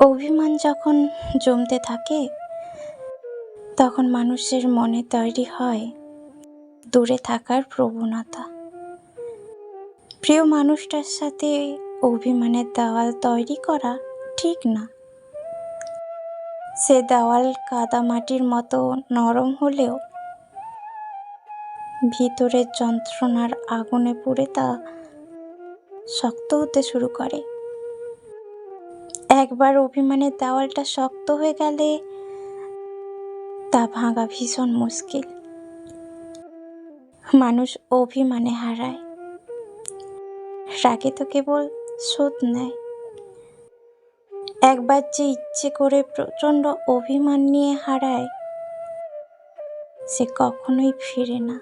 অভিমান যখন জমতে থাকে, তখন মানুষের মনে তৈরি হয় দূরে থাকার প্রবণতা। প্রিয় মানুষটার সাথে অভিমানের দেওয়াল তৈরি করা ঠিক না। সে দেওয়াল কাদা মাটির মতো নরম হলেও ভিতরের যন্ত্রণার আগুনে পুড়ে তা শক্ত হতে শুরু করে। একবার অভিমানের দেওয়ালটা শক্ত হয়ে গেলে তা ভাঙা ভীষণ মুশকিল। মানুষ অভিমানে হারায়। রাগে তো কেবল শোধ নেয়। একবার যে ইচ্ছে করে প্রচণ্ড অভিমান নিয়ে হারায়, সে কখনোই ফিরে না।